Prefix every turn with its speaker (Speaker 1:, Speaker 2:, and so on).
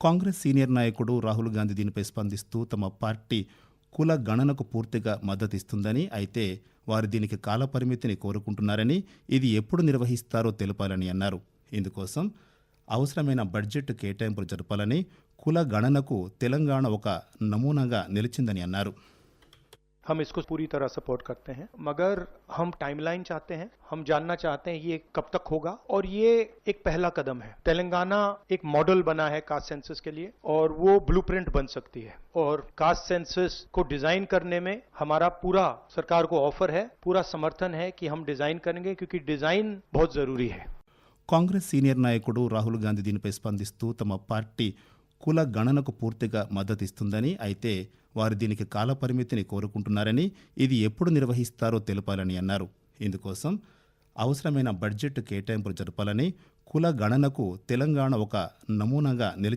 Speaker 1: Congress senior నాయకుడు రాహుల్ గాంధీ దీనిపై స్పందిస్తూ తమ పార్టీ కుల గణనకు పూర్తిగా మద్దతిస్తుందని అయితే వారు దీనికి కాలపరిమితిని కోరుకుంటున్నారని ఇది ఎప్పుడు నిర్వహిస్తారో తెలపాలని అన్నారు. ఇందుకోసం అవసరమైన బడ్జెట్ కేటాయింపులు జరపాలని కుల గణనకు తెలంగాణ ఒక నమూనాగా నిలిచిందని అన్నారు.
Speaker 2: हम इसको पूरी तरह सपोर्ट करते हैं मगर हम टाइमलाइन चाहते हैं हम जानना चाहते हैं ये कब तक होगा और ये एक पहला कदम है तेलंगाना एक मॉडल बना है कास्ट सेंसस के लिए और वो ब्लूप्रिंट बन सकती है और कास्ट सेंसस को डिजाइन करने में हमारा पूरा सरकार को ऑफर है पूरा समर्थन है कि हम डिजाइन करेंगे क्योंकि डिजाइन बहुत जरूरी है
Speaker 1: కాంగ్రెస్ సీనియర్ నాయకుడు రాహుల్ గాంధీ దీనిపై స్పందిస్తూ తమ పార్టీ కుల గణనకు పూర్తిగా మద్దతిస్తుందని అయితే వారు దీనికి కాలపరిమితిని కోరుకుంటున్నారని ఇది ఎప్పుడు నిర్వహిస్తారో తెలపాలని అన్నారు. ఇందుకోసం అవసరమైన బడ్జెట్ కేటాయింపులు జరపాలని కుల గణనకు తెలంగాణ ఒక నమూనాగా నిలిచి